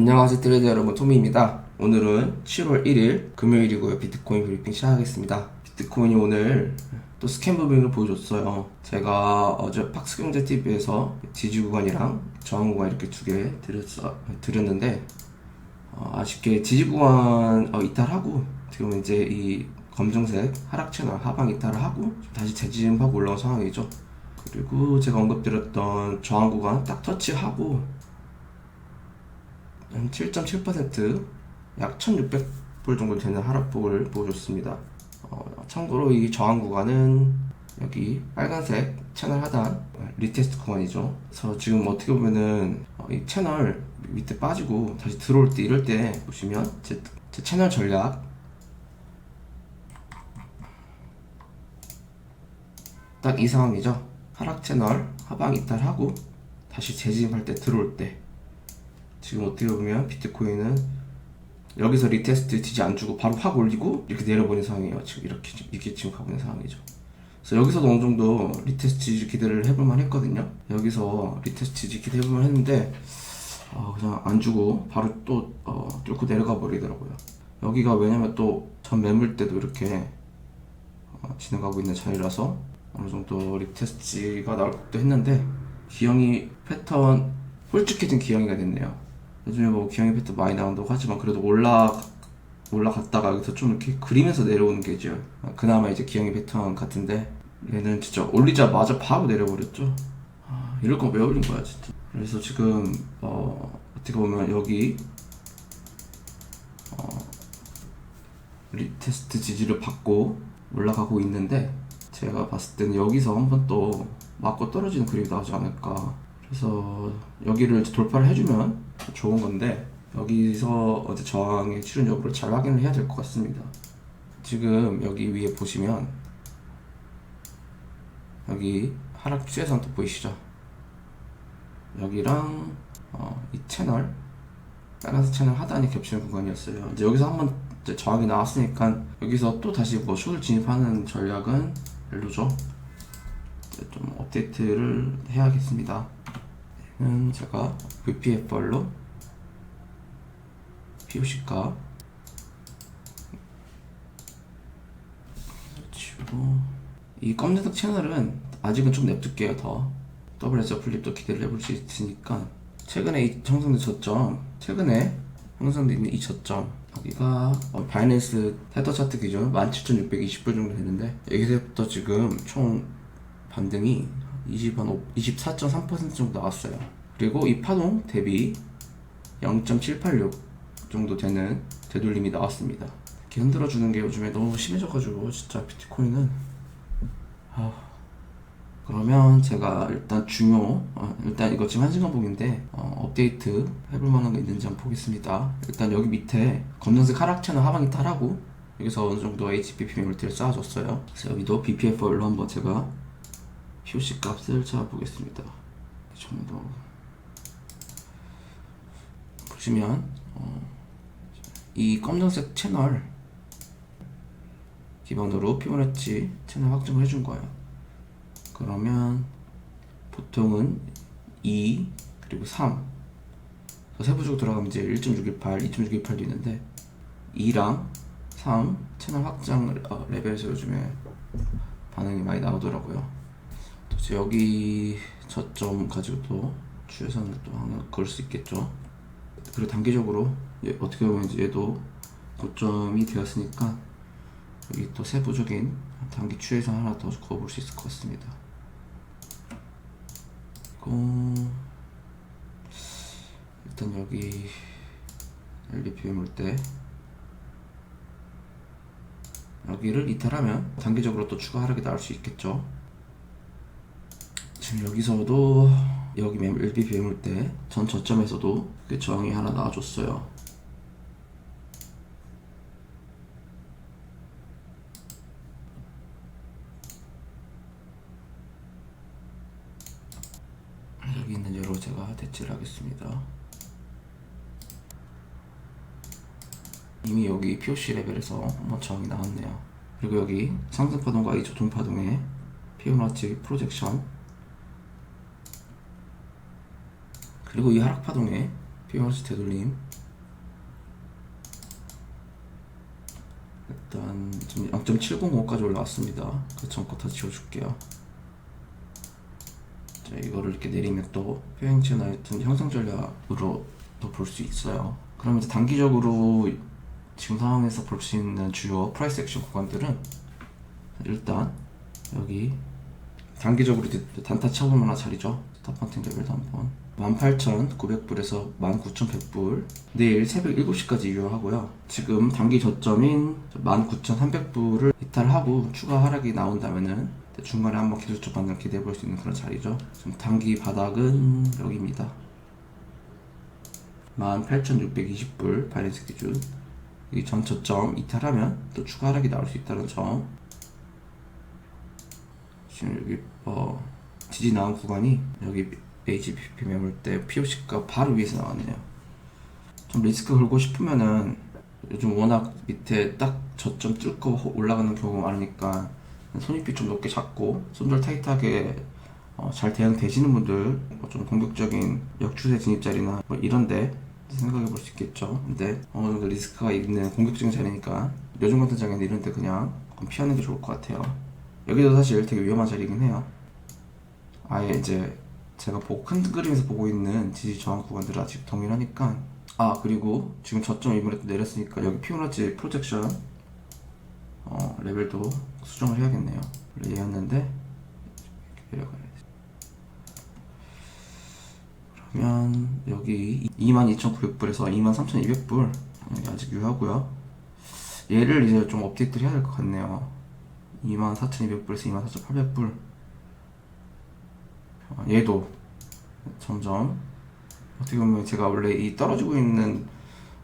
안녕하세요 트레이더 여러분. 토미입니다. 오늘은 7월 1일 금요일이고요. 비트코인 브리핑 시작하겠습니다. 비트코인이 오늘 또 스캔 부분을 보여줬어요. 제가 어제 팍스경제TV에서 지지 구간이랑 저항 구간 이렇게 두 개 드렸는데 어, 아쉽게 지지 구간 어, 이탈하고 지금 이제 이 검정색 하락 채널 하방 이탈을 하고 다시 재진입하고 올라온 상황이죠. 그리고 제가 언급드렸던 저항 구간 딱 터치하고 한 7.7%약 1,600불 정도 되는 하락폭을 보여줬습니다. 어, 참고로 이 저항 구간은 여기 빨간색 채널 하단 리테스트 구간이죠. 그래서 지금 어떻게 보면은 어, 이 채널 밑에 빠지고 다시 들어올 때 이럴 때 보시면 제, 제 채널 전략 딱 이 상황이죠. 하락 채널 하방 이탈하고 다시 재진입할 때 들어올 때 지금 어떻게 보면 비트코인은 여기서 리테스트 지지 안 주고 바로 확 올리고 이렇게 내려버린 상황이에요. 지금 이렇게 이렇게 지금 가고 있는 상황이죠. 그래서 여기서도 어느 정도 리테스트 지지 기대를 해볼만 했거든요. 여기서 리테스트 지지 기대 해볼만 했는데 어, 그냥 안 주고 바로 또 어, 뚫고 내려가 버리더라고요. 여기가 왜냐면 또 전 매물 때도 이렇게 어, 진행하고 있는 자리라서 어느 정도 리테스트가 나올 것도 했는데 기영이 패턴 홀쭉해진 기영이가 됐네요. 요즘에 뭐 기영이 패턴 많이 나온다고 하지만 그래도 올라 올라갔다가 여기서 좀 이렇게 그리면서 내려오는 게죠. 그나마 이제 기영이 패턴 같은데 얘는 진짜 올리자마자 바로 내려버렸죠. 아, 이럴 거 왜 올린 거야 진짜. 그래서 지금 어, 어떻게 보면 여기 어, 리테스트 지지를 받고 올라가고 있는데 제가 봤을 때는 여기서 한번 또 맞고 떨어지는 그림이 나오지 않을까 그래서 여기를 돌파를 해주면 좋은 건데 여기서 어제 저항의 출현 여부를 잘 확인을 해야 될 것 같습니다. 지금 여기 위에 보시면 여기 하락 추세선 또 보이시죠? 여기랑 어, 이 채널 빨간색 채널 하단이 겹치는 구간이었어요. 이제 여기서 한번 저항이 나왔으니까 여기서 또 다시 뭐 숏을 진입하는 전략은 이제 좀 업데이트를 해야겠습니다 는 제가 VPFR로 POC가 이 검은색 채널은 아직은 좀 냅둘게요 더. WS 플립도 기대를 해볼 수 있으니까. 최근에 이 형성된 저점 최근에 형성된 이 저점. 여기가 어, 바이낸스 테더 차트 기준 17,620불 정도 되는데 여기서부터 지금 총 반등이 24.3% 정도 나왔어요. 그리고 이 파동 대비 0.786 정도 되는 되돌림이 나왔습니다. 이렇게 흔들어주는 게 요즘에 너무 심해져가지고 진짜 비트코인은 아... 그러면 제가 일단 중요 어, 일단 이거 지금 한 시간 보기인데 어, 업데이트 해볼 만한 거 있는지 한번 보겠습니다. 일단 여기 밑에 검정색 하락 채널 하방 이 탈하고 여기서 어느 정도 HBP 매물대를 쌓아줬어요. 그래서 여기도 BPFR로 한번 제가 표시 값을 잡아보겠습니다. 이 정도 보시면 어, 이 검정색 채널 기반으로 피보나치 채널 확정을 해준 거예요. 그러면 보통은 2 그리고 3 세부적으로 들어가면 이제 1.618, 2.618도 있는데 2랑 3 채널 확장 어, 레벨에서 요즘에 반응이 많이 나오더라고요. 또 여기 저점 가지고 또 주에서는 또 하나 그럴 수 있겠죠. 그리고 단기적으로 얘, 어떻게 보면 이제 얘도 고점이 되었으니까 여기 또 세부적인 단기 추에서 하나 더 그어볼 수 있을 것 같습니다. 일단 여기 LDP 매물대 여기를 이탈하면 단기적으로 또 추가 하락이 나올 수 있겠죠. 여기서도 여기 매물 LP 매물 때 전 저점에서도 그 저항이 하나 나와줬어요. 여기 있는 예로 제가 대치를 하겠습니다. 이미 여기 POC 레벨에서 한번 저항이 나왔네요. 그리고 여기 상승파동과 이 조동파동의 피오나치 프로젝션 그리고 이 하락파동에 피버너치 되돌림. 일단 지금 0.705까지 올라왔습니다. 그 전거 다 지워줄게요. 자 이거를 이렇게 내리면 또 표행치나 하여튼 형성 전략으로 또볼수 있어요. 그럼 이제 단기적으로 지금 상황에서 볼 수 있는 주요 프라이스 액션 구간들은 일단 여기 단기적으로 단타 쳐볼 만한 자리죠. 스탑헌팅 레벨도 한번 18,900불에서 19,100불. 내일 새벽 7시까지 유효하고요. 지금 단기 저점인 19,300불을 이탈하고 추가 하락이 나온다면은 중간에 한번 기술적 반등 기대해 볼 수 있는 그런 자리죠. 지금 단기 바닥은 여기입니다. 18,620불 바이낸스 기준. 이 전 저점 이탈하면 또 추가 하락이 나올 수 있다는 점. 지금 여기 어 지지 나온 구간이 여기 HBP 매물대 POC가 바로 위에서 나왔네요. 좀 리스크 걸고 싶으면은 요즘 워낙 밑에 딱 저점 뚫고 올라가는 경우가 많으니까 손익비 좀 높게 잡고 손절 타이트하게 어, 잘 대응되시는 분들 뭐 좀 공격적인 역추세 진입 자리나 뭐 이런데 생각해 볼 수 있겠죠. 근데 어느 정도 리스크가 있는 공격적인 자리니까 요즘 같은 장에는 이런데 그냥 피하는 게 좋을 것 같아요. 여기도 사실 되게 위험한 자리긴 해요. 아예 이제 제가 보고 큰 그림에서 보고 있는 지지 저항 구간들을 아직 동일하니까. 아 그리고 지금 저점 이번에 또 내렸으니까 여기 피오나치 프로젝션 어, 레벨도 수정을 해야겠네요. 원래 얘였는데 내려가야지. 그러면 여기 22,900불에서 23,200불. 여기 아직 유효하고요. 얘를 이제 좀 업데이트를 해야 될 것 같네요. 24,200불에서 24,800불. 어, 얘도 점점 어떻게 보면 제가 원래 이 떨어지고 있는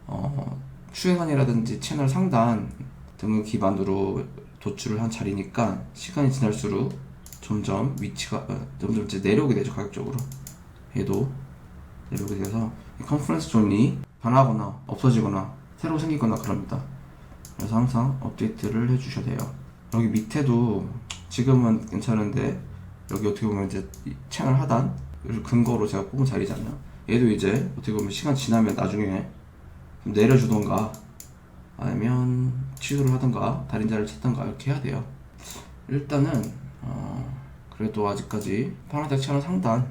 어, 추행선이라든지 채널 상단 등을 기반으로 도출을 한 자리니까 시간이 지날수록 점점 위치가 어, 점점 이제 내려오게 되죠 가격적으로. 얘도 내려오게 돼서 이 컨퍼런스 존이 변하거나 없어지거나 새로 생기거나 그럽니다. 그래서 항상 업데이트를 해주셔야 돼요. 여기 밑에도 지금은 괜찮은데 여기 어떻게 보면 이제 이 채널 하단을 근거로 제가 뽑은 자리잖아요. 얘도 이제 어떻게 보면 시간 지나면 나중에 좀 내려주던가 아니면 취소를 하던가 자리를 찾던가 이렇게 해야 돼요. 일단은 어, 그래도 아직까지 파란색 채널 상단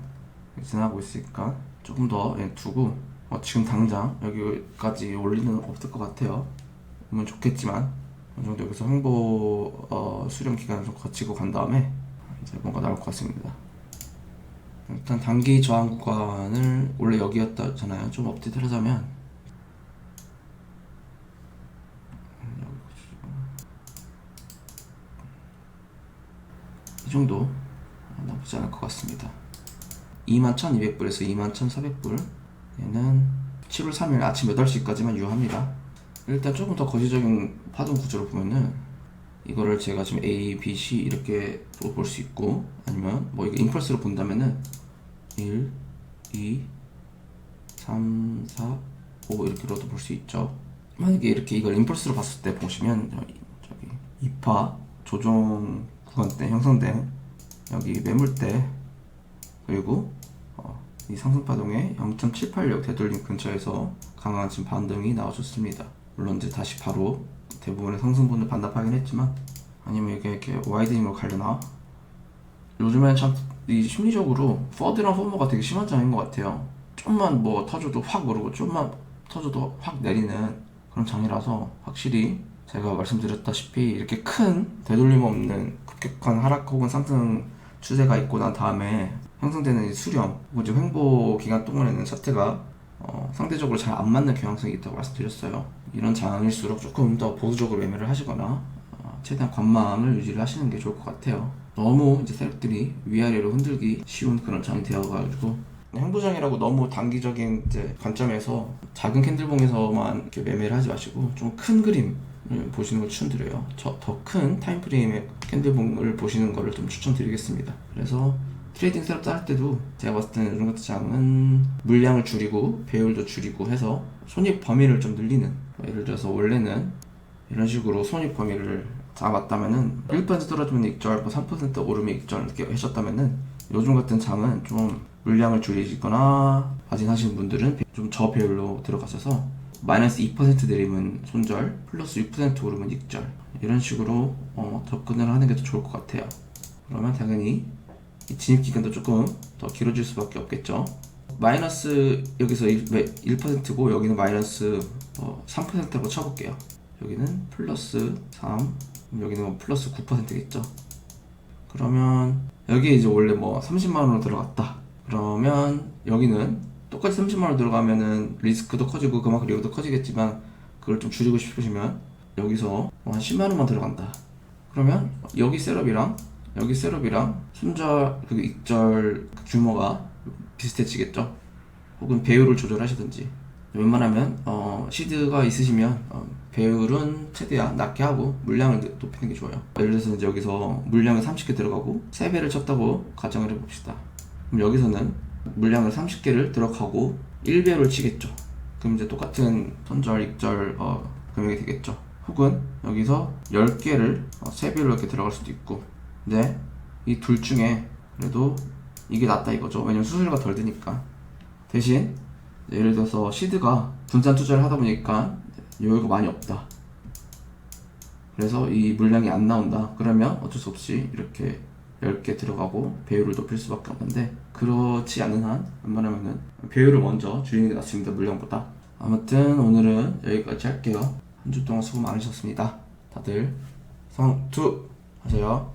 지나고 있으니까 조금 더 예, 두고 어, 지금 당장 여기까지 올리는 없을 것 같아요. 오면 좋겠지만 어느 정도 여기서 홍보 어, 수령 기간을 좀 거치고 간 다음에 뭔가 나올 것 같습니다. 일단 단기 저항 구간을 원래 여기였다잖아요. 좀 업데이트를 하자면 이 정도 나쁘지 않을 것 같습니다. 21,200불에서 21,400불 얘는 7월 3일 아침 8시까지만 유효합니다. 일단 조금 더 거시적인 파동 구조를 보면은 이거를 제가 지금 A, B, C 이렇게 볼 수 있고 아니면 뭐 이거 임펄스로 본다면은 1, 2, 3, 4, 5 이렇게로도 볼 수 있죠. 만약에 이렇게 이걸 임펄스로 봤을 때 보시면 저기, 저기 2파 조정 구간 때 형성된 여기 매물대 그리고 어, 이 상승파동의 0.786 되돌림 근처에서 강한 지금 반등이 나와줬습니다. 물론 이제 다시 바로 대부분의 상승분을 반납하긴 했지만 아니면 이게 이렇게 와이드닝으로 가려나 요즘엔 참 이 심리적으로 퍼드랑 포머가 되게 심한 장인 것 같아요 좀만 뭐 터져도 확 오르고 좀만 터져도 확 내리는 그런 장이라서 확실히 제가 말씀드렸다시피 이렇게 큰 되돌림 없는 급격한 하락 혹은 상승 추세가 있고 난 다음에 형성되는 이 수렴 혹은 횡보 기간 동안에는 차트가 어, 상대적으로 잘 안 맞는 경향성이 있다고 말씀드렸어요. 이런 장일수록 조금 더 보수적으로 매매를 하시거나 어, 최대한 관망을 유지를 하시는 게 좋을 것 같아요. 너무 이제 세력들이 위아래로 흔들기 쉬운 그런 장이 되어가지고 행보장이라고 너무 단기적인 이제 관점에서 작은 캔들봉에서만 매매를 하지 마시고 좀 큰 그림을 보시는 걸 추천드려요. 저 더 큰 타임프레임의 캔들봉을 보시는 거를 좀 추천드리겠습니다. 그래서 트레이딩 셋업 짤 때도 제가 봤을 때는 이런 같은 장은 물량을 줄이고 배율도 줄이고 해서 손익 범위를 좀 늘리는 예를 들어서 원래는 이런 식으로 손익 범위를 잡았다면은 1% 떨어지면 익절, 뭐 3% 오르면 익절 이렇게 하셨다면은 요즘 같은 장은 좀 물량을 줄이거나 마진하시는 분들은 좀 저배율로 들어가셔서 마이너스 2% 내리면 손절, 플러스 6% 오르면 익절 이런 식으로 어, 접근을 하는 게 더 좋을 것 같아요. 그러면 당연히 이 진입 기간도 조금 더 길어질 수밖에 없겠죠. 마이너스 여기서 1, 1%고 여기는 마이너스 어, 3%라고 쳐볼게요. 여기는 플러스 3, 여기는 뭐 플러스 9%겠죠. 그러면 여기 이제 원래 뭐 30만 원으로 들어갔다. 그러면 여기는 똑같이 30만 원 들어가면은 리스크도 커지고 그만큼 리오도 커지겠지만 그걸 좀 줄이고 싶으시면 여기서 한 10만 원만 들어간다. 그러면 여기 셋업이랑 여기 셋업이랑 순절 그 익절 규모가 비슷해지겠죠. 혹은 배율을 조절하시든지 웬만하면 어, 시드가 있으시면 어, 배율은 최대한 낮게 하고 물량을 느- 높이는 게 좋아요. 예를 들어서 이제 여기서 물량을 30개 들어가고 3배를 쳤다고 가정을 해봅시다. 그럼 여기서는 물량을 30개를 들어가고 1배를 치겠죠. 그럼 이제 똑같은 선절, 익절 어, 금액이 되겠죠. 혹은 여기서 10개를 어, 3배로 이렇게 들어갈 수도 있고 근데 이 둘 중에 그래도 이게 낫다 이거죠. 왜냐면 수수료가 덜 드니까. 대신 예를 들어서 시드가 분산 투자를 하다 보니까 여유가 많이 없다. 그래서 이 물량이 안 나온다. 그러면 어쩔 수 없이 이렇게 10개 들어가고 배율을 높일 수밖에 없는데 그렇지 않은 한 웬만하면은 배율을 먼저 줄이는 게 낫습니다. 물량보다. 아무튼 오늘은 여기까지 할게요. 한 주 동안 수고 많으셨습니다. 다들 성투 하세요.